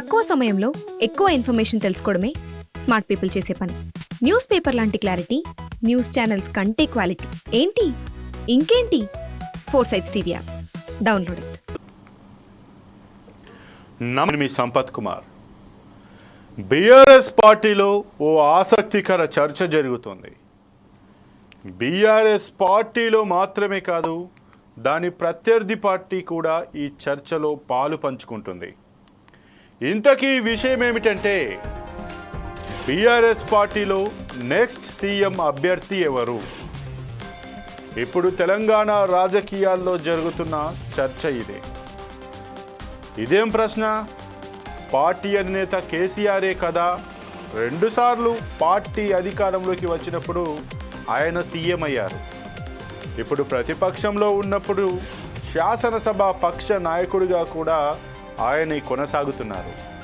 తక్కువ సమయంలో ఎక్కువ ఇన్ఫర్మేషన్ తెలుసుకోవడమే స్మార్ట్ పీపుల్ చేసే పని. న్యూస్ పేపర్ లాంటి క్లారిటీ న్యూస్ ఛానల్స్ కంటే క్వాలిటీ. ఏంటి? ఇంకేంటి? Four sides TV app. Download it. Me Sampath Kumar. BRS పార్టీలో ఓ ఆసక్తికర చర్చ జరుగుతుంది. బీఆర్ఎస్ పార్టీలో మాత్రమే కాదు దాని ప్రత్యర్థి పార్టీ కూడా ఈ చర్చలో పాలు పంచుకుంటుంది. ఇంతకీ విషయం ఏమిటంటే బీఆర్ఎస్ పార్టీలో నెక్స్ట్ సీఎం అభ్యర్థి ఎవరు? ఇప్పుడు తెలంగాణ రాజకీయాల్లో జరుగుతున్న చర్చ ఇదే. ఇదేం ప్రశ్న? పార్టీ అధినేత కేసీఆరే కదా. రెండుసార్లు పార్టీ అధికారంలోకి వచ్చినప్పుడు ఆయన సీఎం అయ్యారు. ఇప్పుడు ప్రతిపక్షంలో ఉన్నప్పుడు శాసనసభ పక్ష నాయకుడిగా కూడా ఆయన కొనసాగుతున్నారు.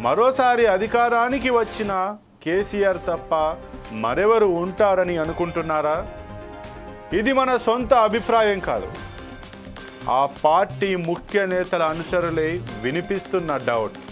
మరోసారి అధికారానికి వచ్చిన కేసీఆర్ తప్ప మరెవరు ఉంటారని అనుకుంటున్నారా? ఇది మన సొంత అభిప్రాయం కాదు. ఆ పార్టీ ముఖ్య నేతల అనుచరులే వినిపిస్తున్న డౌట్.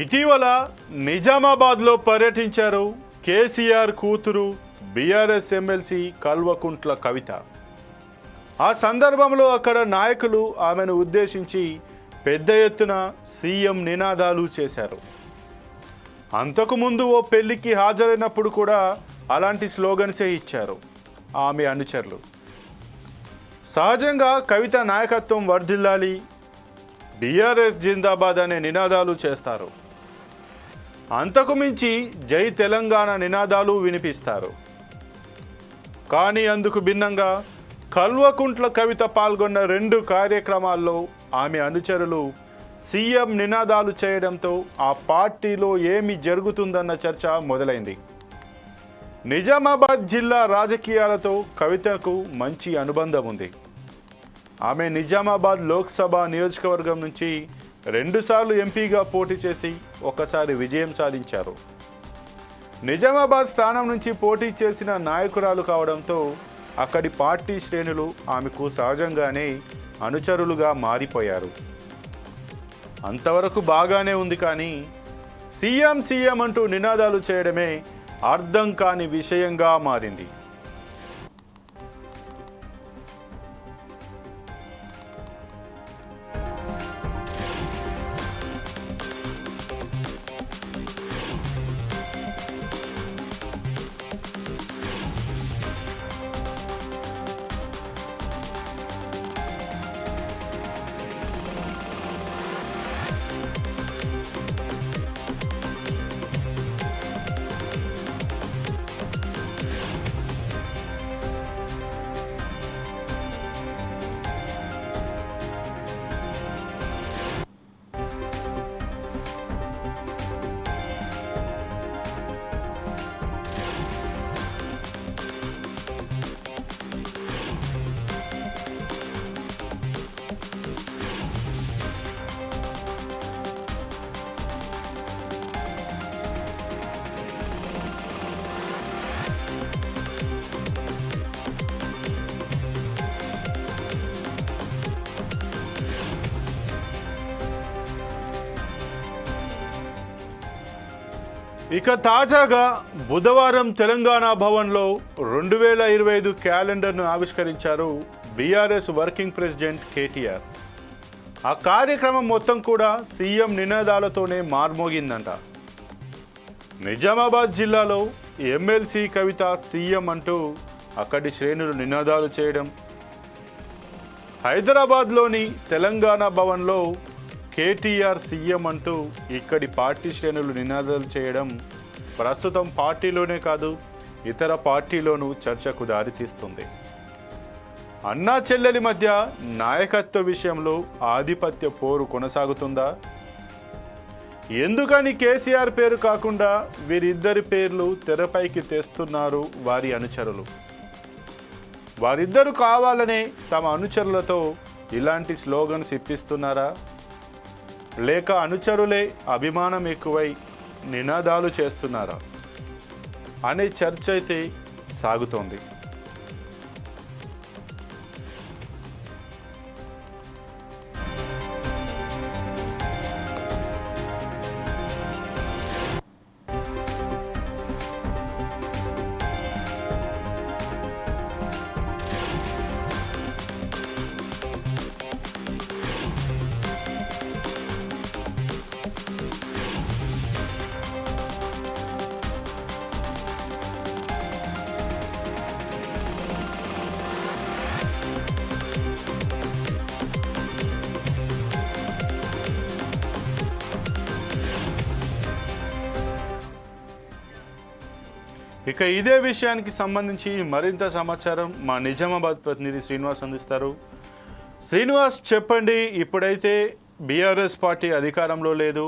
ఇటీవల నిజామాబాద్లో పర్యటించారు కేసీఆర్ కూతురు బీఆర్ఎస్ ఎమ్మెల్సీ కల్వకుంట్ల కవిత. ఆ సందర్భంలో అక్కడ నాయకులు ఆమెను ఉద్దేశించి పెద్ద ఎత్తున సీఎం నినాదాలు చేశారు. అంతకుముందు ఓ పెళ్ళికి హాజరైనప్పుడు కూడా అలాంటి స్లోగన్సే ఇచ్చారు ఆమె అనుచరులు. సహజంగా కవిత నాయకత్వం వర్ధిల్లాలి బీఆర్ఎస్ జిందాబాద్ అనే నినాదాలు చేస్తారు. అంతకు మించి జై తెలంగాణ నినాదాలు వినిపిస్తారు. కానీ అందుకు భిన్నంగా కల్వకుంట్ల కవిత పాల్గొన్న రెండు కార్యక్రమాల్లో ఆమె అనుచరులు సీఎం నినాదాలు చేయడంతో ఆ పార్టీలో ఏమి జరుగుతుందన్న చర్చ మొదలైంది. నిజామాబాద్ జిల్లా రాజకీయాలతో కవితకు మంచి అనుబంధం ఉంది. ఆమె నిజామాబాద్ లోక్సభ నియోజకవర్గం నుంచి రెండుసార్లు ఎంపీగా పోటీ చేసి ఒకసారి విజయం సాధించారు. నిజామాబాద్ స్థానం నుంచి పోటీ చేసిన నాయకురాలు కావడంతో అక్కడి పార్టీ శ్రేణులు ఆమెకు సహజంగానే అనుచరులుగా మారిపోయారు. అంతవరకు బాగానే ఉంది కానీ సీఎం సీఎం అంటూ నినాదాలు చేయడమే అర్థం కాని విషయంగా మారింది. ఇక తాజాగా బుధవారం తెలంగాణ భవన్లో రెండు వేల ఇరవై ఐదు క్యాలెండర్ను ఆవిష్కరించారు బీఆర్ఎస్ వర్కింగ్ ప్రెసిడెంట్ కేటీఆర్. ఆ కార్యక్రమం మొత్తం కూడా సీఎం నినాదాలతోనే మార్మోగిందంట. నిజామాబాద్ జిల్లాలో ఎమ్మెల్సీ కవిత సీఎం అంటూ అక్కడి శ్రేణులు నినాదాలు చేయడం. హైదరాబాద్లోని తెలంగాణ భవన్లో కేటీఆర్ సీఎం అంటూ ఇక్కడి పార్టీ శ్రేణులు నినాదాలు చేయడం ప్రస్తుతం పార్టీలోనే కాదు ఇతర పార్టీలోనూ చర్చకు దారితీస్తుంది. అన్నా చెల్లెలి మధ్య నాయకత్వ విషయంలో ఆధిపత్య పోరు కొనసాగుతుందా? ఎందుకని కేసీఆర్ పేరు కాకుండా వీరిద్దరి పేర్లు తెరపైకి తెస్తున్నారు వారి అనుచరులు? వారిద్దరు కావాలనే తమ అనుచరులతో ఇలాంటి స్లోగన్స్ ఇప్పిస్తున్నారా? లేక అనుచరులే అభిమానం ఎక్కువై నినాదాలు చేస్తున్నారా? అనే చర్చ అయితే సాగుతోంది. ఇక ఇదే విషయానికి సంబంధించి మరింత సమాచారం మా నిజామాబాద్ ప్రతినిధి శ్రీనివాస్ అందిస్తారు. శ్రీనివాస్ చెప్పండి ఇప్పుడైతే బీఆర్ఎస్ పార్టీ అధికారంలో లేదు.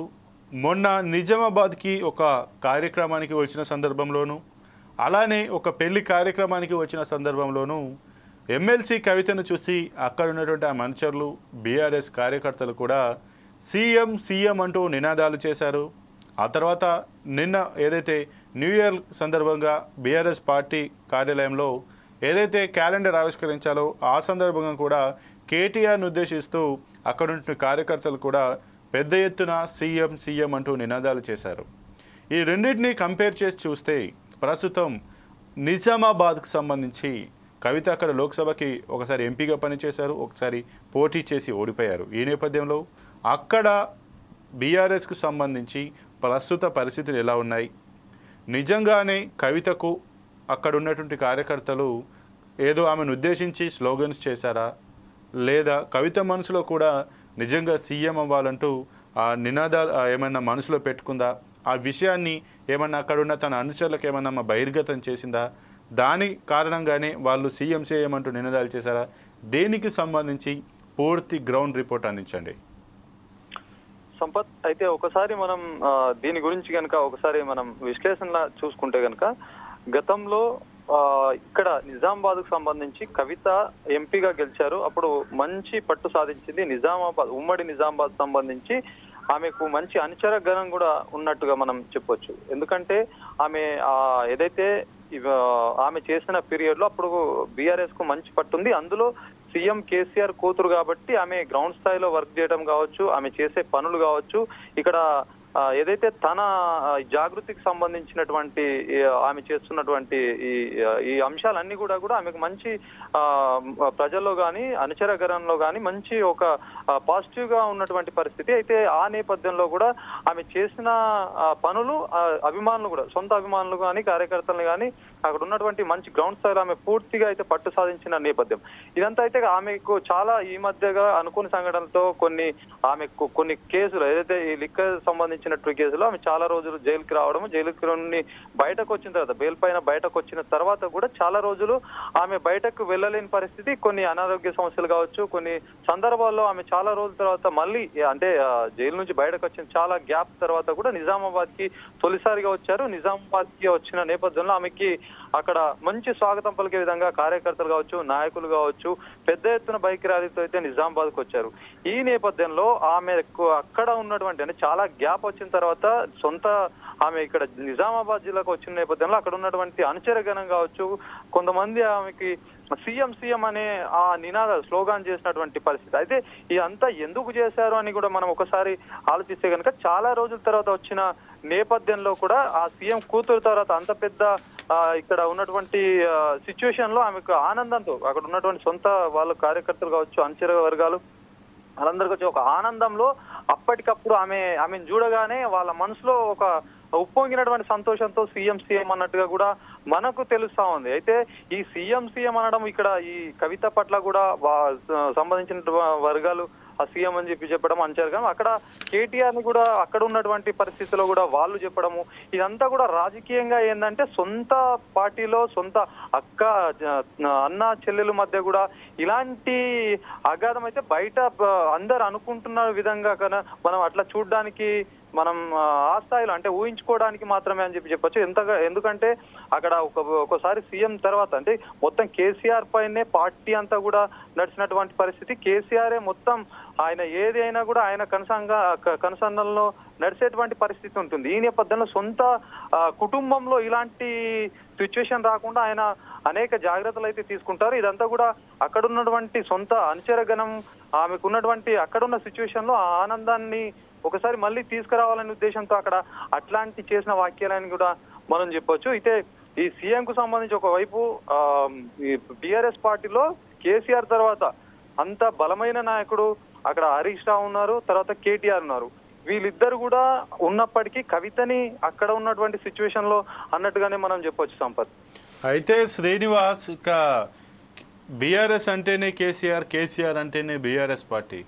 మొన్న నిజామాబాద్కి ఒక కార్యక్రమానికి వచ్చిన సందర్భంలోనూ అలానే ఒక పెళ్ళి కార్యక్రమానికి వచ్చిన సందర్భంలోనూ ఎమ్మెల్సీ కవితను చూసి అక్కడ ఉన్నటువంటి ఆ మంచర్లు బీఆర్ఎస్ కార్యకర్తలు కూడా సీఎం సీఎం అంటూ నినాదాలు చేశారు. ఆ తర్వాత నిన్న ఏదైతే న్యూ ఇయర్ సందర్భంగా బీఆర్ఎస్ పార్టీ కార్యాలయంలో ఏదైతే క్యాలెండర్ ఆవిష్కరించాలో ఆ సందర్భంగా కూడా కేటీఆర్ను ఉద్దేశిస్తూ అక్కడుంటున్న కార్యకర్తలు కూడా పెద్ద ఎత్తున సీఎం సీఎం అంటూ నినాదాలు చేశారు. ఈ రెండింటిని కంపేర్ చేసి చూస్తే ప్రస్తుతం నిజామాబాద్కు సంబంధించి కవిత అక్కడ లోక్సభకి ఒకసారి ఎంపీగా పనిచేశారు ఒకసారి పోటీ చేసి ఓడిపోయారు. ఈ నేపథ్యంలో అక్కడ బీఆర్ఎస్కు సంబంధించి ప్రస్తుత పరిస్థితులు ఎలా ఉన్నాయి? నిజంగానే కవితకు అక్కడ ఉన్నటువంటి కార్యకర్తలు ఏదో ఆమెను ఉద్దేశించి స్లోగన్స్ చేశారా? లేదా కవిత మనసులో కూడా నిజంగా సీఎం అవ్వాలంటూ ఆ నినాదాలు ఏమైనా మనసులో పెట్టుకుందా? ఆ విషయాన్ని ఏమన్నా అక్కడున్న తన అనుచరులకు ఏమన్నా బహిర్గతం చేసిందా? దాని కారణంగానే వాళ్ళు సీఎం సీఎం అంటూ నినాదాలు చేశారా? దేనికి సంబంధించి పూర్తి గ్రౌండ్ రిపోర్ట్ అందించండి. సంపత్ అయితే ఒకసారి మనం దీని గురించి కనుక ఒకసారి మనం విశ్లేషణ చూసుకుంటే కనుక గతంలో ఇక్కడ నిజామాబాద్కు సంబంధించి కవిత ఎంపీగా గెలిచారు. అప్పుడు మంచి పట్టు సాధించింది నిజామాబాద్ ఉమ్మడి నిజామాబాద్ సంబంధించి. ఆమెకు మంచి అనుచర గణం కూడా ఉన్నట్టుగా మనం చెప్పొచ్చు. ఎందుకంటే ఆమె ఏదైతే ఆమె చేసిన పీరియడ్లో అప్పుడు బీఆర్ఎస్కు మంచి పట్టుంది అందులో సీఎం కేసీఆర్ కూతురు కాబట్టి ఆమె గ్రౌండ్ స్థాయిలో వర్క్ చేయడం కావచ్చు ఆమె చేసే పనులు కావచ్చు. ఇక్కడ ఏదైతే తన జాగృతికి సంబంధించినటువంటి ఆమె చేస్తున్నటువంటి ఈ ఈ అంశాలన్నీ కూడా కూడా ఆమెకు మంచి ప్రజల్లో కానీ అనుచరగరంలో కానీ మంచి ఒక పాజిటివ్గా ఉన్నటువంటి పరిస్థితి. అయితే ఆ నేపథ్యంలో కూడా ఆమె చేసిన పనులు అభిమానులు కూడా సొంత అభిమానులు కానీ కార్యకర్తలు కానీ అక్కడ ఉన్నటువంటి మంచి గ్రౌండ్ స్థాయిలో ఆమె పూర్తిగా అయితే పట్టు సాధించిన నేపథ్యం. ఇదంతా అయితే ఆమెకు చాలా ఈ మధ్యగా అనుకుని సంఘటనలతో కొన్ని ఆమె కొన్ని కేసులు ఏదైతే ఈ లిక్కర్ సంబంధించినటువంటి కేసులు ఆమె చాలా రోజులు జైలుకి రావడం జైలుకి నుండి బయటకు వచ్చిన తర్వాత బెయిల్ పైన బయటకు వచ్చిన తర్వాత కూడా చాలా రోజులు ఆమె బయటకు వెళ్ళలేని పరిస్థితి కొన్ని అనారోగ్య సమస్యలు కావచ్చు కొన్ని సందర్భాల్లో ఆమె చాలా రోజుల తర్వాత మళ్ళీ అంటే జైలు నుంచి బయటకు వచ్చిన చాలా గ్యాప్ తర్వాత కూడా నిజామాబాద్కి తొలిసారిగా వచ్చారు. నిజామాబాద్కి వచ్చిన నేపథ్యంలో ఆమెకి అక్కడ మంచి స్వాగతం పలికే విధంగా కార్యకర్తలు కావచ్చు నాయకులు కావచ్చు పెద్ద ఎత్తున బైక్ ర్యాలీతో అయితే నిజామాబాద్కు వచ్చారు. ఈ నేపథ్యంలో ఆమె అక్కడ ఉన్నటువంటి అంటే చాలా గ్యాప్ వచ్చిన తర్వాత సొంత ఆమె ఇక్కడ నిజామాబాద్ జిల్లాకు వచ్చిన నేపథ్యంలో అక్కడ ఉన్నటువంటి అనుచరగణం కావచ్చు కొంతమంది ఆమెకి సీఎం సీఎం అనే ఆ నినాద స్లోగాన్ చేసినటువంటి పరిస్థితి. అయితే ఇదంతా ఎందుకు చేశారు అని కూడా మనం ఒకసారి ఆలోచిస్తే కనుక చాలా రోజుల తర్వాత వచ్చిన నేపథ్యంలో కూడా ఆ సీఎం కూతురు తర్వాత అంత పెద్ద ఇక్కడ ఉన్నటువంటి సిచ్యువేషన్లో ఆమెకు ఆనందంతో అక్కడ ఉన్నటువంటి సొంత వాళ్ళ కార్యకర్తలు కావచ్చు అనుచర వర్గాలు వాళ్ళందరికీ వచ్చి ఒక ఆనందంలో అప్పటికప్పుడు ఆమె ఆమెను చూడగానే వాళ్ళ మనసులో ఒక ఉప్పొంగినటువంటి సంతోషంతో సీఎం సీఎం అన్నట్టుగా కూడా మనకు తెలుస్తా ఉంది. అయితే ఈ సీఎం సీఎం అనడం ఇక్కడ ఈ కవిత పట్ల కూడా సంబంధించిన వర్గాలు సీఎం అని చెప్పి చెప్పడం అంచారు. కానీ అక్కడ కేటీఆర్ని కూడా అక్కడ ఉన్నటువంటి పరిస్థితిలో కూడా వాళ్ళు చెప్పడము ఇదంతా కూడా రాజకీయంగా ఏంటంటే సొంత పార్టీలో సొంత అక్క అన్న చెల్లెల మధ్య కూడా ఇలాంటి అగాధం అయితే బయట అందరు అనుకుంటున్న విధంగా కన్నా మనం అట్లా చూడడానికి మనం ఆ, స్థాయిలో అంటే ఊహించుకోవడానికి మాత్రమే అని చెప్పి చెప్పొచ్చు. ఎంతగా ఎందుకంటే అక్కడ ఒక ఒకసారి సీఎం తర్వాత అంటే మొత్తం కేసీఆర్ పైనే పార్టీ అంతా కూడా నడిచినటువంటి పరిస్థితి. కేసీఆరే మొత్తం ఆయన ఏది అయినా కూడా ఆయన కనసంగా కనసన్నల్లో నడిచేటువంటి పరిస్థితి ఉంటుంది. ఈ నేపథ్యంలో సొంత కుటుంబంలో ఇలాంటి సిచ్యువేషన్ రాకుండా ఆయన అనేక జాగ్రత్తలు అయితే తీసుకుంటారు. ఇదంతా కూడా అక్కడ ఉన్నటువంటి సొంత అనుచరగణం ఆమెకున్నటువంటి అక్కడున్న సిచ్యువేషన్లో ఆ ఆనందాన్ని ఒకసారి మళ్ళీ తీసుకురావాలనే ఉద్దేశంతో అక్కడ అట్లాంటి చేసిన వాక్యాలని కూడా మనం చెప్పొచ్చు. అయితే ఈ సీఎం కు సంబంధించి ఒకవైపు ఆ, ఈ బిఆర్ఎస్ పార్టీలో కేసీఆర్ తర్వాత అంత బలమైన నాయకుడు అక్కడ హరీష్ రావు ఉన్నారు తర్వాత కేటీఆర్ ఉన్నారు. వీళ్ళిద్దరు కూడా ఉన్నప్పటికీ కవితని అక్కడ ఉన్నటువంటి సిచ్యువేషన్లో అన్నట్టుగానే మనం చెప్పొచ్చు సంపత్. అయితే శ్రీనివాస్ ఇక బీఆర్ఎస్ అంటేనే కేసీఆర్ కేసీఆర్ అంటేనే బీఆర్ఎస్ పార్టీ.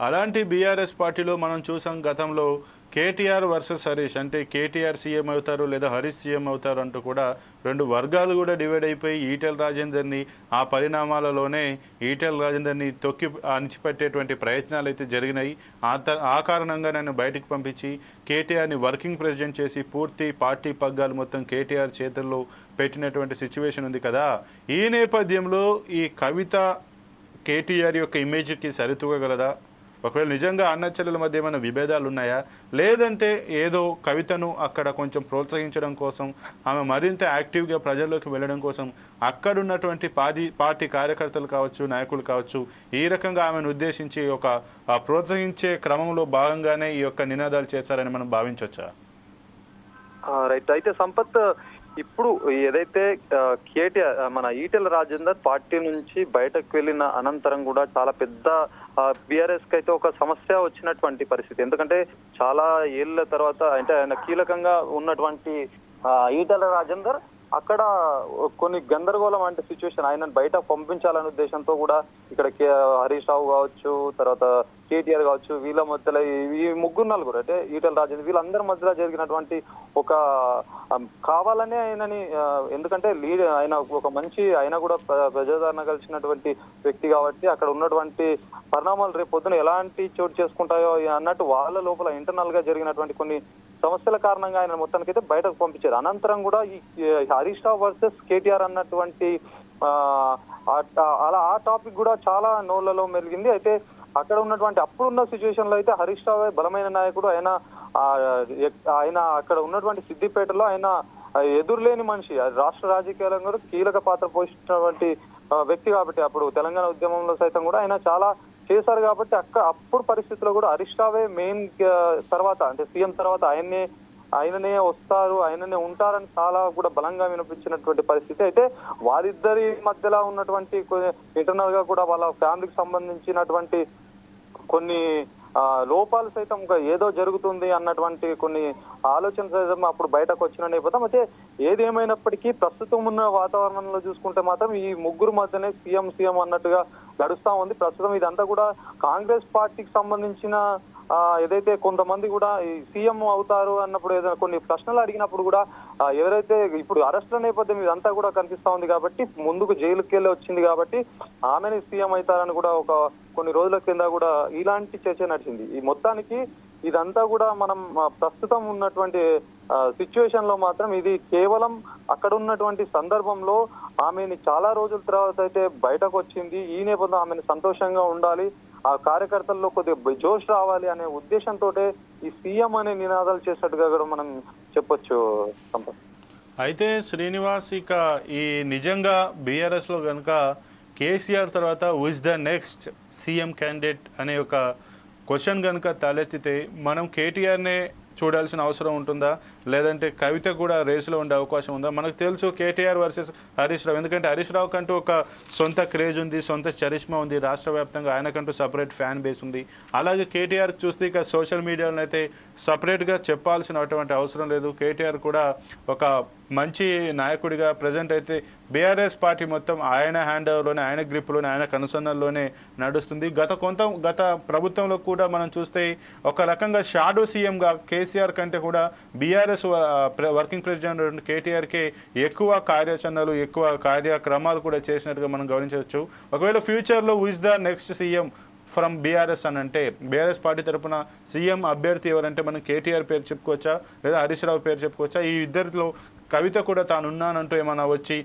అలాంటి బీఆర్ఎస్ పార్టీలో మనం చూసాం గతంలో కేటీఆర్ వర్సెస్ హరీష్. అంటే కేటీఆర్ సీఎం అవుతారు లేదా హరీష్ సీఎం అవుతారు అంటూ కూడా రెండు వర్గాలు కూడా డివైడ్ అయిపోయి ఈటెల రాజేందర్ని ఆ పరిణామాలలోనే ఈటెల రాజేందర్ని తొక్కి అణిచిపెట్టేటువంటి ప్రయత్నాలు అయితే జరిగినాయి. ఆ త ఆ కారణంగా నన్ను బయటికి పంపించి కేటీఆర్ని వర్కింగ్ ప్రెసిడెంట్ చేసి పూర్తి పార్టీ పగ్గాలు మొత్తం కేటీఆర్ చేతుల్లో పెట్టినటువంటి సిచ్యువేషన్ ఉంది కదా. ఈ నేపథ్యంలో ఈ కవిత కేటీఆర్ యొక్క ఇమేజ్కి సరితూగగలదా? ఒకవేళ నిజంగా అన్న చెల్లెల మధ్య ఏమైనా విభేదాలు ఉన్నాయా? లేదంటే ఏదో కవితను అక్కడ కొంచెం ప్రోత్సహించడం కోసం ఆమె మరింత యాక్టివ్గా ప్రజల్లోకి వెళ్ళడం కోసం అక్కడున్నటువంటి పార్టీ పార్టీ కార్యకర్తలు కావచ్చు నాయకులు కావచ్చు ఈ రకంగా ఆమెను ఉద్దేశించి ఒక ప్రోత్సహించే క్రమంలో భాగంగానే ఈ యొక్క నినాదాలు చేశారని మనం భావించవచ్చా రైట్. అయితే సంపత్ ఇప్పుడు ఏదైతే కేటీఆర్ మన ఈటెల రాజేందర్ పార్టీ నుంచి బయటకు వెళ్ళిన అనంతరం కూడా చాలా పెద్ద బిఆర్ఎస్కి అయితే ఒక సమస్య వచ్చినటువంటి పరిస్థితి. ఎందుకంటే చాలా ఏళ్ళ తర్వాత అంటే ఆయన కీలకంగా ఉన్నటువంటి ఈటెల రాజేందర్ అక్కడ కొన్ని గందరగోళం అంటే సిచ్యువేషన్ ఆయన బయట పంపించాలనే ఉద్దేశంతో కూడా ఇక్కడ కే- హరీష్ రావు కావచ్చు తర్వాత కేటీఆర్ కావచ్చు వీళ్ళ మధ్యలో ఈ- ముగ్గురు నలుగురు అంటే ఈటల రాజేంద్ర వీళ్ళందరి మధ్యలో జరిగినటువంటి ఒక కావాలనే ఆయనని ఎందుకంటే లీడ్ ఆయన ఒక మంచి ఆయన కూడా ప్రజాదరణ కలిసినటువంటి వ్యక్తి కాబట్టి అక్కడ ఉన్నటువంటి పరిణామాలు రేపు పొద్దున ఎలాంటి చోటు చేసుకుంటాయో అన్నట్టు వాళ్ళ లోపల ఇంటర్నల్గా జరిగినటువంటి కొన్ని సమస్యల కారణంగా ఆయన మొత్తానికైతే బయటకు పంపించారు. అనంతరం కూడా ఈ హరీష్ రావు వర్సెస్ కేటీఆర్ అన్నటువంటి అలా ఆ టాపిక్ కూడా చాలా నోళ్ళలో మెలిగింది. అయితే అక్కడ ఉన్నటువంటి అప్పుడున్న సిచ్యువేషన్లో అయితే హరీష్ రావు బలమైన నాయకుడు ఆయన ఆయన అక్కడ ఉన్నటువంటి సిద్దిపేటలో ఆయన ఎదురులేని మనిషి. రాష్ట్ర రాజకీయాల్లో కూడా కీలక పాత్ర పోషించినటువంటి వ్యక్తి కాబట్టి అప్పుడు తెలంగాణ ఉద్యమంలో సైతం కూడా ఆయన చాలా చేశారు కాబట్టి అక్క అప్పుడు పరిస్థితుల్లో కూడా హరీష్ రావే మెయిన్ తర్వాత అంటే సీఎం తర్వాత ఆయన్నే ఆయననే వస్తారు ఆయననే ఉంటారని చాలా కూడా బలంగా వినిపించినటువంటి పరిస్థితి. అయితే వారిద్దరి మధ్యలో ఉన్నటువంటి ఇంటర్నల్గా కూడా వాళ్ళ ఫ్యామిలీకి సంబంధించినటువంటి కొన్ని లోపాలు సైతం ఏదో జరుగుతుంది అన్నటువంటి కొన్ని ఆలోచన సైతం అప్పుడు బయటకు వచ్చిన నేపథ్యం. అయితే ఏదేమైనప్పటికీ ప్రస్తుతం ఉన్న వాతావరణంలో చూసుకుంటే మాత్రం ఈ ముగ్గురు మధ్యనే సీఎం సీఎం అన్నట్టుగా గడుస్తా ఉంది. ప్రస్తుతం ఇదంతా కూడా కాంగ్రెస్ పార్టీకి సంబంధించిన ఏదైతే కొంతమంది కూడా ఈ సీఎం అవుతారు అన్నప్పుడు ఏదైనా కొన్ని ప్రశ్నలు అడిగినప్పుడు కూడా ఎవరైతే ఇప్పుడు అరెస్టుల నేపథ్యం ఇదంతా కూడా కనిపిస్తా ఉంది కాబట్టి ముందుకు జైలుకి వెళ్ళి వచ్చింది కాబట్టి ఆమెని సీఎం అవుతారని కూడా ఒక కొన్ని రోజుల కింద కూడా ఇలాంటి చర్చ నడిచింది. ఈ మొత్తానికి ఇదంతా కూడా మనం ప్రస్తుతం ఉన్నటువంటి సిచ్యువేషన్లో మాత్రం ఇది కేవలం అక్కడ ఉన్నటువంటి సందర్భంలో ఆమెని చాలా రోజుల తర్వాత అయితే బయటకు వచ్చింది. ఈ నేపథ్యంలో ఆమెను సంతోషంగా ఉండాలి. ఆ కార్యకర్తల్లో కొద్దిగా జోష్ రావాలి అనే ఉద్దేశంతో ఈ సీఎం అనే నినాదాలు చేసినట్టుగా కూడా మనం చెప్పొచ్చు సంపత్ అయితే శ్రీనివాస్ ఇక ఈ నిజంగా బీఆర్ఎస్లో కనుక కేసీఆర్ తర్వాత who's the next CM candidate అనే ఒక క్వశ్చన్ కనుక తలెత్తితే మనం కేటీఆర్నే చూడాల్సిన అవసరం ఉంటుందా? లేదంటే కవిత కూడా రేసులో ఉండే అవకాశం ఉందా? మనకు తెలుసు కేటీఆర్ వర్సెస్ హరీష్ రావు. ఎందుకంటే హరీష్ రావు కంటూ ఒక సొంత క్రేజ్ ఉంది సొంత చరిష్మా ఉంది. రాష్ట్ర వ్యాప్తంగా ఆయనకంటూ సపరేట్ ఫ్యాన్ బేస్ ఉంది. అలాగే కేటీఆర్ చూస్తే ఇక సోషల్ మీడియాలో అయితే సపరేట్గా చెప్పాల్సినటువంటి అవసరం లేదు. కేటీఆర్ కూడా ఒక మంచి నాయకుడిగా ప్రజెంట్ అయితే బీఆర్ఎస్ పార్టీ మొత్తం ఆయన హ్యాండ్ ఓవర్లోనే ఆయన గ్రిప్లోనే ఆయన కనుసన్నల్లోనే నడుస్తుంది. గత కొంత గత ప్రభుత్వంలో కూడా మనం చూస్తే ఒక రకంగా షాడో సీఎంగా కేసీఆర్ కంటే కూడా బీఆర్ఎస్ వర్కింగ్ ప్రెసిడెంట్ కేటీఆర్కే ఎక్కువ కార్యాచరణలు ఎక్కువ కార్యక్రమాలు కూడా చేసినట్టుగా మనం గమనించవచ్చు. ఒకవేళ ఫ్యూచర్లో who's the next CM from BRS అని అంటే బీఆర్ఎస్ పార్టీ తరపున సీఎం అభ్యర్థి ఎవరంటే మనం కేటీఆర్ పేరు చెప్పుకోవచ్చా? లేదా హరీష్ రావు పేరు చెప్పుకోవచ్చా? ఈ ఇద్దరిలో కవిత కూడా తాను ఉన్నానంటూ ఏమైనా వచ్చి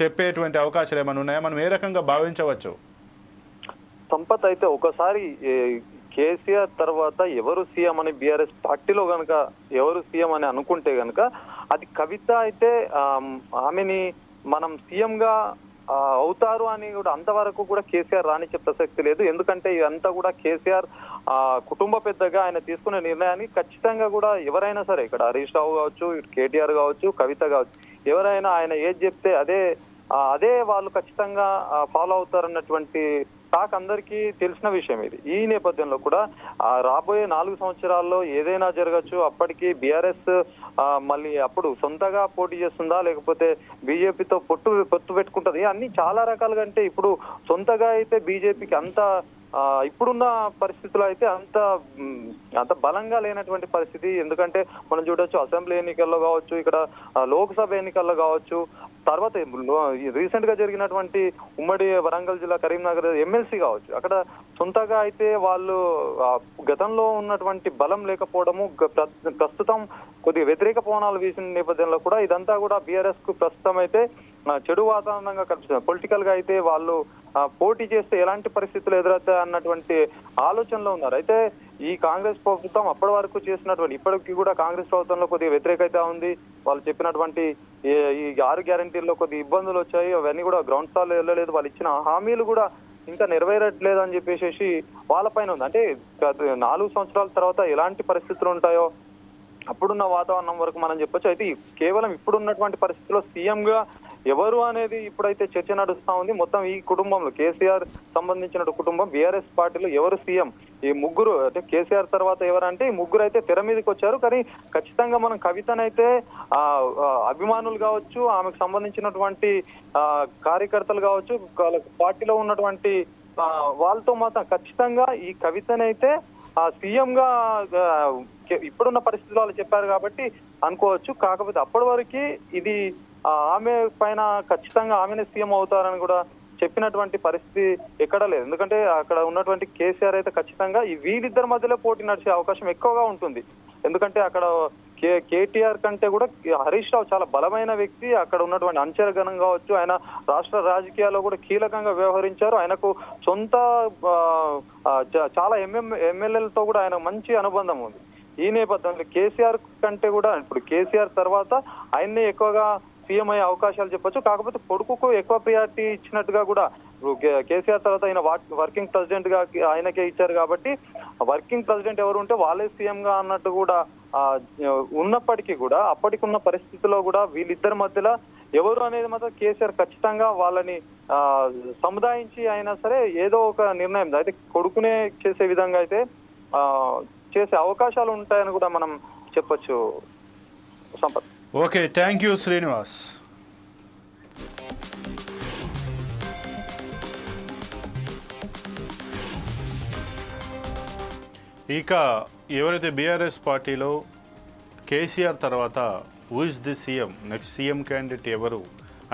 చెప్పేటువంటి అవకాశాలు ఏమైనా ఉన్నాయా? మనం ఏ రకంగా భావించవచ్చు? సంపత్ అయితే ఒకసారి కేసీఆర్ తర్వాత ఎవరు సీఎం అని బీఆర్ఎస్ పార్టీలో కనుక ఎవరు సీఎం అని అనుకుంటే కనుక అది కవిత అయితే ఆమెని మనం సీఎంగా అవుతారు అని కూడా అంతవరకు కూడా కేసీఆర్ రానిచ్చే ప్రసక్తి లేదు. ఎందుకంటే ఇదంతా కూడా కేసీఆర్ ఆ, కుటుంబ పెద్దగా ఆయన తీసుకునే నిర్ణయాన్ని ఖచ్చితంగా కూడా ఎవరైనా సరే ఇక్కడ హరీష్ రావు కావచ్చు ఇటు కేటీఆర్ కావచ్చు కవిత కావచ్చు ఎవరైనా ఆయన ఏది చెప్తే అదే అదే వాళ్ళు ఖచ్చితంగా ఫాలో అవుతారన్నటువంటి టాక్ అందరికీ తెలిసిన విషయం ఇది. ఈ నేపథ్యంలో కూడా రాబోయే నాలుగు సంవత్సరాల్లో ఏదైనా జరగచ్చు. అప్పటికి బీఆర్ఎస్ మళ్ళీ అప్పుడు సొంతగా పోటీ చేస్తుందా లేకపోతే బీజేపీతో పొట్టు పొత్తు పెట్టుకుంటది? అన్ని చాలా రకాలుగా అంటే ఇప్పుడు సొంతగా అయితే బీజేపీకి అంత ఇప్పుడున్న పరిస్థితులు అయితే అంత అంత బలంగా లేనటువంటి పరిస్థితి. ఎందుకంటే మనం చూడొచ్చు అసెంబ్లీ ఎన్నికల్లో కావచ్చు ఇక్కడ లోక్సభ ఎన్నికల్లో కావచ్చు తర్వాత రీసెంట్గా జరిగినటువంటి ఉమ్మడి వరంగల్ జిల్లా కరీంనగర్ ఎమ్మెల్సీ కావచ్చు. అక్కడ సొంతగా అయితే వాళ్ళు గతంలో ఉన్నటువంటి బలం లేకపోవడము ప్ర- ప్రస్తుతం కొద్దిగా వ్యతిరేక పోనాలు వీసిన నేపథ్యంలో కూడా ఇదంతా కూడా బీఆర్ఎస్కు ప్రస్తుతం అయితే చెడు వాతావరణంగా కనిపిస్తుంది. పొలిటికల్గా అయితే వాళ్ళు పోటీ చేస్తే ఎలాంటి పరిస్థితులు ఎదురవుతాయి అన్నటువంటి ఆలోచనలో ఉన్నారు. అయితే ఈ కాంగ్రెస్ ప్రభుత్వం అప్పటి వరకు చేసినటువంటి ఇప్పటికీ కూడా కాంగ్రెస్ ప్రభుత్వంలో కొద్దిగా వ్యతిరేకత ఉంది. వాళ్ళు చెప్పినటువంటి ఈ- ఆరు గ్యారంటీల్లో కొద్ది ఇబ్బందులు వచ్చాయి. అవన్నీ కూడా గ్రౌండ్ స్థాయిలో వెళ్ళలేదు. వాళ్ళు ఇచ్చిన హామీలు కూడా ఇంకా నెరవేరట్లేదు అని చెప్పేసి వాళ్ళపైన ఉంది. అంటే నాలుగు సంవత్సరాల తర్వాత ఎలాంటి పరిస్థితులు ఉంటాయో అప్పుడున్న వాతావరణం వరకు మనం చెప్పొచ్చు. అయితే కేవలం ఇప్పుడున్నటువంటి పరిస్థితుల్లో సీఎం గా ఎవరు అనేది ఇప్పుడైతే చర్చ నడుస్తా ఉంది. మొత్తం ఈ కుటుంబంలో కేసీఆర్ సంబంధించిన కుటుంబం బీఆర్ఎస్ పార్టీలో ఎవరు సీఎం? ఈ ముగ్గురు అంటే కేసీఆర్ తర్వాత ఎవరంటే ఈ ముగ్గురు అయితే తెర మీదకి వచ్చారు. కానీ ఖచ్చితంగా మనం కవితనైతే ఆ, అభిమానులు కావచ్చు ఆమెకు సంబంధించినటువంటి ఆ, కార్యకర్తలు కావచ్చు వాళ్ళ పార్టీలో ఉన్నటువంటి వాళ్ళతో మాత్రం ఖచ్చితంగా ఈ కవితనైతే ఆ సీఎం గా ఇప్పుడున్న పరిస్థితులు వాళ్ళు చెప్పారు కాబట్టి అనుకోవచ్చు. కాకపోతే అప్పటి వరకు ఇది ఆ, ఆమె పైన ఖచ్చితంగా ఆమెనే సీఎం అవుతారని కూడా చెప్పినటువంటి పరిస్థితి ఎక్కడా లేదు. ఎందుకంటే అక్కడ ఉన్నటువంటి కేసీఆర్ అయితే ఖచ్చితంగా ఈ వీళ్ళిద్దరి మధ్యలో పోటీ నడిచే అవకాశం ఎక్కువగా ఉంటుంది. ఎందుకంటే అక్కడ కే కేటీఆర్ కంటే కూడా హరీష్ రావు చాలా బలమైన వ్యక్తి. అక్కడ ఉన్నటువంటి అంచరగణం కావచ్చు ఆయన రాష్ట్ర రాజకీయాల్లో కూడా కీలకంగా వ్యవహరించారు. ఆయనకు సొంత చాలా ఎంఎం ఎమ్మెల్యేలతో కూడా ఆయన మంచి అనుబంధం ఉంది. ఈ నేపథ్యంలో కేసీఆర్ కంటే కూడా ఇప్పుడు కేసీఆర్ తర్వాత ఆయన్నే ఎక్కువగా సీఎం అయ్యే అవకాశాలు చెప్పొచ్చు. కాకపోతే కొడుకుకు ఎక్కువ ప్రియారిటీ ఇచ్చినట్టుగా కూడా కేసీఆర్ తర్వాత ఆయన వర్కింగ్ ప్రెసిడెంట్గా ఆయనకే ఇచ్చారు కాబట్టి వర్కింగ్ ప్రెసిడెంట్ ఎవరు ఉంటే వాళ్ళే సీఎం గా అన్నట్టు కూడా ఆ, ఉన్నప్పటికీ కూడా అప్పటికున్న పరిస్థితిలో కూడా వీళ్ళిద్దరి మధ్యలో ఎవరు అనేది మాత్రం కేసీఆర్ ఖచ్చితంగా వాళ్ళని ఆ, సముదాయించి అయినా సరే ఏదో ఒక నిర్ణయం. అయితే కొడుకునే చేసే విధంగా అయితే ఆ, చేసే అవకాశాలు ఉంటాయని కూడా మనం చెప్పొచ్చు. Sampath. Okay thank you Srinivas. ఇక ఎవరైతే బీఆర్ఎస్ పార్టీలో కేసీఆర్ తర్వాత who's the CM next CM candidate ఎవరు?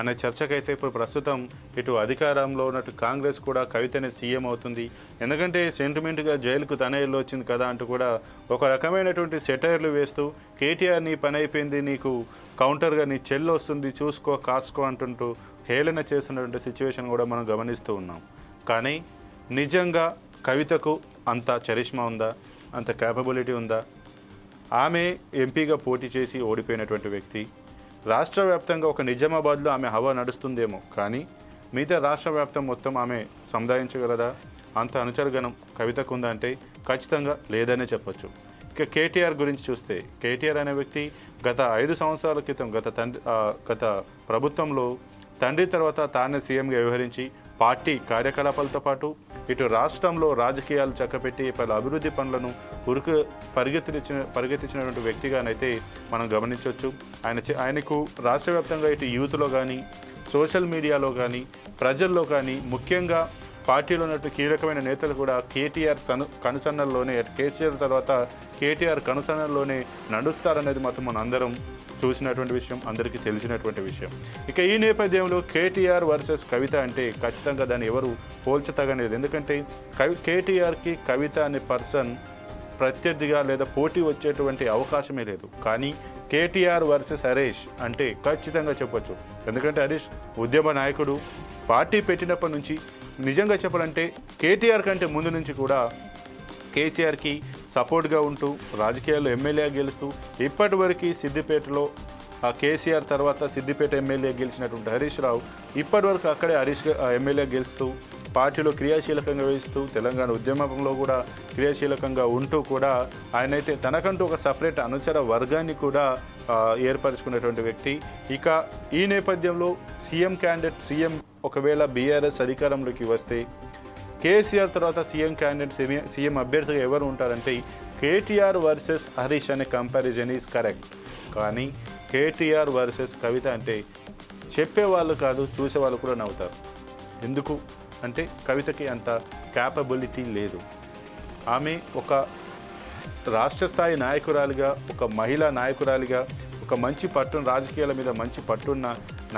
అనే చర్చకైతే ఇప్పుడు ప్రస్తుతం ఇటు అధికారంలో ఉన్నట్టు కాంగ్రెస్ కూడా కవితనే సీఎం అవుతుంది. ఎందుకంటే సెంటిమెంట్గా జైలుకు తనే ఇల్లు వచ్చింది కదా అంటూ కూడా ఒక రకమైనటువంటి సెటైర్లు వేస్తూ కేటీఆర్ నీ పని అయిపోయింది నీకు కౌంటర్గా నీ చెల్లు వస్తుంది చూసుకో కాసుకో అంటుంటూ హేళన చేస్తున్నటువంటి సిచ్యువేషన్ కూడా మనం గమనిస్తూ ఉన్నాం. కానీ నిజంగా కవితకు అంత చరిష్మా ఉందా? అంత క్యాపబిలిటీ ఉందా? ఆమె ఎంపీగా పోటీ చేసి ఓడిపోయినటువంటి వ్యక్తి రాష్ట్ర వ్యాప్తంగా ఒక నిజామాబాద్లో ఆమె హవా నడుస్తుందేమో కానీ మిగతా రాష్ట్ర వ్యాప్తం మొత్తం ఆమె సముదాయించగలదా? అంత అనుచరగణం కవితకు ఉందంటే అంటే ఖచ్చితంగా లేదనే చెప్పొచ్చు. ఇక కేటీఆర్ గురించి చూస్తే కేటీఆర్ అనే వ్యక్తి గత ఐదు సంవత్సరాల క్రితం గత తండ్రి గత ప్రభుత్వంలో తండ్రి తర్వాత తానే సీఎంగా వ్యవహరించి పార్టీ కార్యకలాపాలతో పాటు ఇటు రాష్ట్రంలో రాజకీయాలు చక్కపెట్టి పలు అభివృద్ధి పనులను ఉరుకు పరిగెత్తించిన పరిగెత్తించినటువంటి వ్యక్తిగానైతే మనం గమనించవచ్చు. ఆయన ఆయనకు రాష్ట్ర వ్యాప్తంగా ఇటు యూత్లో కానీ సోషల్ మీడియాలో కానీ ప్రజల్లో కానీ ముఖ్యంగా పార్టీలో ఉన్నట్టు కీలకమైన నేతలు కూడా కేటీఆర్ సను కనుసన్నల్లోనే కేసీఆర్ తర్వాత కేటీఆర్ కనుసన్నల్లోనే నడుస్తారనేది మాత్రం మన అందరం చూసినటువంటి విషయం అందరికీ తెలిసినటువంటి విషయం. ఇక ఈ నేపథ్యంలో కేటీఆర్ వర్సెస్ కవిత అంటే ఖచ్చితంగా దాన్ని ఎవరు పోల్చతగనేది. ఎందుకంటే కవి కేటీఆర్కి కవిత అనే పర్సన్ ప్రత్యర్థిగా లేదా పోటీ వచ్చేటువంటి అవకాశమే లేదు. కానీ కేటీఆర్ వర్సెస్ హరీష్ అంటే ఖచ్చితంగా చెప్పొచ్చు. ఎందుకంటే హరీష్ ఉద్యమ నాయకుడు. పార్టీ పెట్టినప్పటి నుంచి నిజంగా చెప్పాలంటే కేటీఆర్ కంటే ముందు నుంచి కూడా కేసీఆర్కి సపోర్ట్గా ఉంటూ రాజకీయాల్లో ఎమ్మెల్యే గెలుస్తూ ఇప్పటివరకు సిద్దిపేటలో ఆ కేసీఆర్ తర్వాత సిద్దిపేట ఎమ్మెల్యే గెలిచినటువంటి హరీష్ రావు ఇప్పటివరకు అక్కడే హరీష్ ఎమ్మెల్యే గెలుస్తూ పార్టీలో క్రియాశీలకంగా వేస్తూ తెలంగాణ ఉద్యమంలో కూడా క్రియాశీలకంగా ఉంటూ కూడా ఆయనైతే తనకంటూ ఒక సపరేట్ అనుచర వర్గాన్ని కూడా ఏర్పరచుకున్నటువంటి వ్యక్తి. ఇక ఈ నేపథ్యంలో సీఎం క్యాండిడేట్ సీఎం ఒకవేళ బీఆర్ఎస్ అధికారంలోకి వస్తే కేసీఆర్ తర్వాత సీఎం క్యాండిడేట్ సీఎం సీఎం అభ్యర్థిగా ఎవరు ఉంటారంటే కేటీఆర్ వర్సెస్ హరీష్ అనే కంపారిజన్ ఈజ్ కరెక్ట్ కానీ కేటీఆర్ వర్సెస్ కవిత అంటే చెప్పేవాళ్ళు కాదు చూసేవాళ్ళు కూడా నవ్వుతారు. ఎందుకు అంటే కవితకి అంత క్యాపబిలిటీ లేదు. ఆమె ఒక రాష్ట్ర స్థాయి నాయకురాలిగా ఒక మహిళా నాయకురాలిగా ఒక మంచి పట్టున రాజకీయాల మీద మంచి పట్టున్న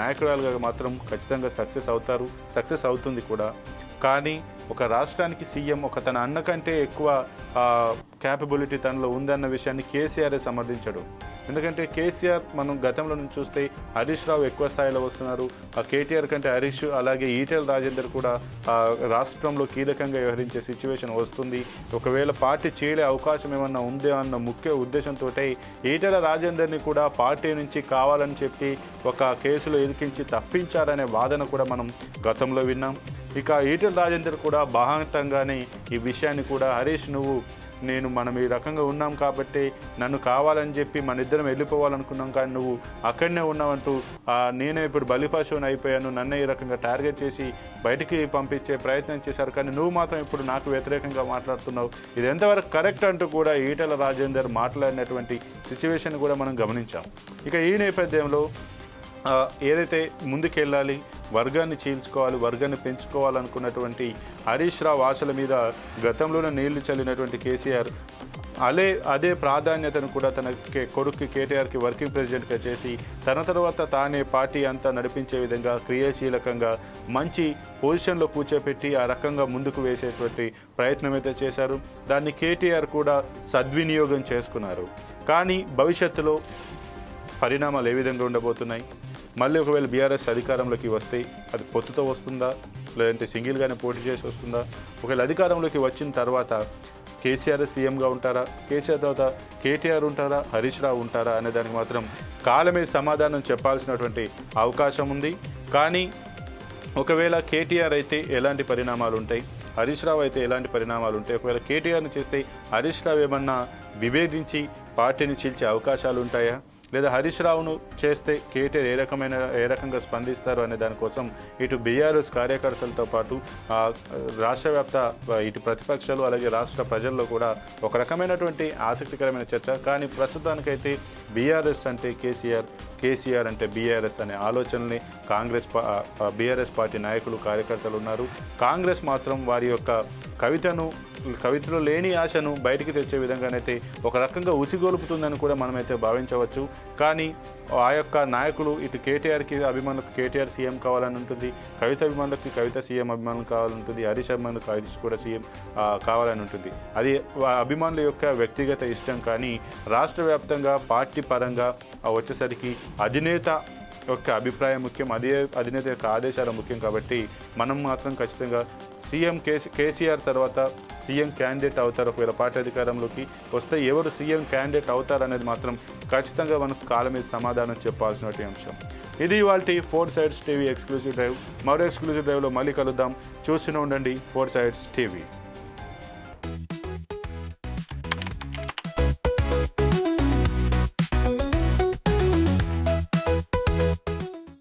నాయకురాలుగా మాత్రం ఖచ్చితంగా సక్సెస్ అవుతారు. సక్సెస్ అవుతుంది కూడా. కానీ ఒక రాష్ట్రానికి సీఎం ఒక తన అన్న కంటే ఎక్కువ క్యాపబిలిటీ తనలో ఉందన్న విషయాన్ని కేసీఆర్ సమర్థించడు. ఎందుకంటే కేసీఆర్ మనం గతంలో నుంచి చూస్తే హరీష్ రావు ఎక్కువ స్థాయిలో వస్తున్నారు. ఆ కేటీఆర్ కంటే హరీష్ అలాగే ఈటెల రాజేందర్ కూడా ఆ, రాష్ట్రంలో కీలకంగా వ్యవహరించే సిచ్యువేషన్ వస్తుంది. ఒకవేళ పార్టీ చేయలే అవకాశం ఏమన్నా ఉందే అన్న ముఖ్య ఉద్దేశంతో ఈటెల రాజేందర్ని కూడా పార్టీ నుంచి కావాలని చెప్పి ఒక కేసులో ఇరికించి తప్పించారనే వాదన కూడా మనం గతంలో విన్నాం. ఇక ఈటెల రాజేందర్ కూడా బాహంతంగానే ఈ విషయాన్ని కూడా హరీష్ నువ్వు నేను మనం ఈ రకంగా ఉన్నాం కాబట్టి నన్ను కావాలని చెప్పి మన ఇద్దరం వెళ్ళిపోవాలనుకున్నాం కానీ నువ్వు అక్కడనే ఉన్నావంటూ నేనే ఇప్పుడు బలిపాశువుని అయిపోయాను నన్నే ఈ రకంగా టార్గెట్ చేసి బయటికి పంపించే ప్రయత్నం చేశారు కానీ నువ్వు మాత్రం ఇప్పుడు నాకు వ్యతిరేకంగా మాట్లాడుతున్నావు. ఇది ఎంతవరకు కరెక్ట్ అంటూ కూడా ఈటల రాజేందర్ మాట్లాడినటువంటి సిచ్యువేషన్ కూడా మనం గమనించాం. ఇక ఈ నేపథ్యంలో ఏదైతే ముందుకెళ్ళాలి వర్గాన్ని చీల్చుకోవాలి వర్గాన్ని పెంచుకోవాలనుకున్నటువంటి హరీష్ రావు ఆశల మీద గతంలోనే నీళ్ళు చల్లినటువంటి కేసీఆర్ అలే అదే ప్రాధాన్యతను కూడా తన కే- కొడుకు కేటీఆర్కి వర్కింగ్ ప్రెసిడెంట్గా చేసి తన తర్వాత తానే పార్టీ అంతా నడిపించే విధంగా క్రియాశీలకంగా మంచి పొజిషన్లో కూర్చోపెట్టి ఆ రకంగా ముందుకు వేసేటువంటి ప్రయత్నం అయితే చేశారు. దాన్ని కేటీఆర్ కూడా సద్వినియోగం చేసుకున్నారు. కానీ భవిష్యత్తులో పరిణామాలు ఏ విధంగా ఉండబోతున్నాయి? మళ్ళీ ఒకవేళ బీఆర్ఎస్ అధికారంలోకి వస్తే అది పొత్తుతో వస్తుందా? లేదంటే సింగిల్గానే పోటీ చేసి వస్తుందా? ఒకవేళ అధికారంలోకి వచ్చిన తర్వాత కేసీఆర్ సీఎంగా ఉంటారా? కేసీఆర్ తర్వాత కేటీఆర్ ఉంటారా? హరీష్ రావు ఉంటారా? అనే దానికి మాత్రం కాలమే సమాధానం చెప్పాల్సినటువంటి అవకాశం ఉంది. కానీ ఒకవేళ కేటీఆర్ అయితే ఎలాంటి పరిణామాలు ఉంటాయి? హరీష్ రావు అయితే ఎలాంటి పరిణామాలు ఉంటాయి? ఒకవేళ కేటీఆర్ని చేస్తే హరీష్ రావు ఏమన్నా విభేదించి పార్టీని చీల్చే అవకాశాలు ఉంటాయా? లేదా హరీష్ రావును చేస్తే కేటీఆర్ ఏ రకమైన ఏ రకంగా స్పందిస్తారు అనే దానికోసం ఇటు బీఆర్ఎస్ కార్యకర్తలతో పాటు రాష్ట్ర వ్యాప్త ఇటు ప్రతిపక్షాలు అలాగే రాష్ట్ర ప్రజల్లో కూడా ఒక రకమైనటువంటి ఆసక్తికరమైన చర్చ. కానీ ప్రస్తుతానికైతే బీఆర్ఎస్ అంటే కేసీఆర్ కేసీఆర్ అంటే బీఆర్ఎస్ అనే ఆలోచనల్ని కాంగ్రెస్ బీఆర్ఎస్ పార్టీ నాయకులు కార్యకర్తలు ఉన్నారు. కాంగ్రెస్ మాత్రం వారి యొక్క కవితను కవితలో లేని ఆశను బయటికి తెచ్చే విధంగానైతే ఒక రకంగా ఉసిగొలుపుతుందని కూడా మనమైతే భావించవచ్చు. కానీ ఆ యొక్క నాయకులు ఇటు కేటీఆర్కి అభిమానులకు కేటీఆర్ సీఎం కావాలని ఉంటుంది. కవిత అభిమానులకి కవిత సీఎం అభిమానులు కావాలని ఉంటుంది. హరీష్ అభిమానులకు హరీష్ కూడా సీఎం కావాలని ఉంటుంది. అది అభిమానుల యొక్క వ్యక్తిగత ఇష్టం. కానీ రాష్ట్ర వ్యాప్తంగా పార్టీ పరంగా వచ్చేసరికి అధినేత యొక్క అభిప్రాయం ముఖ్యం. అదే అధినేత యొక్క ఆదేశాలు ముఖ్యం. కాబట్టి మనం మాత్రం ఖచ్చితంగా సీఎం కేసీ కేసీఆర్ తర్వాత సీఎం క్యాండిడేట్ అవుతారు. ఒకవేళ పార్టీ అధికారంలోకి వస్తే ఎవరు సీఎం క్యాండిడేట్ అవుతారు అనేది మాత్రం ఖచ్చితంగా మనకు కాలం మీద సమాధానం చెప్పాల్సినటువంటి అంశం. ఇది ఇవాళ four sides TV exclusive drive. మరో ఎక్స్క్లూజివ్ డ్రైవ్లో మళ్ళీ కలుద్దాం. చూస్తూనే ఉండండి ఫోర్ సైడ్స్ టీవీ.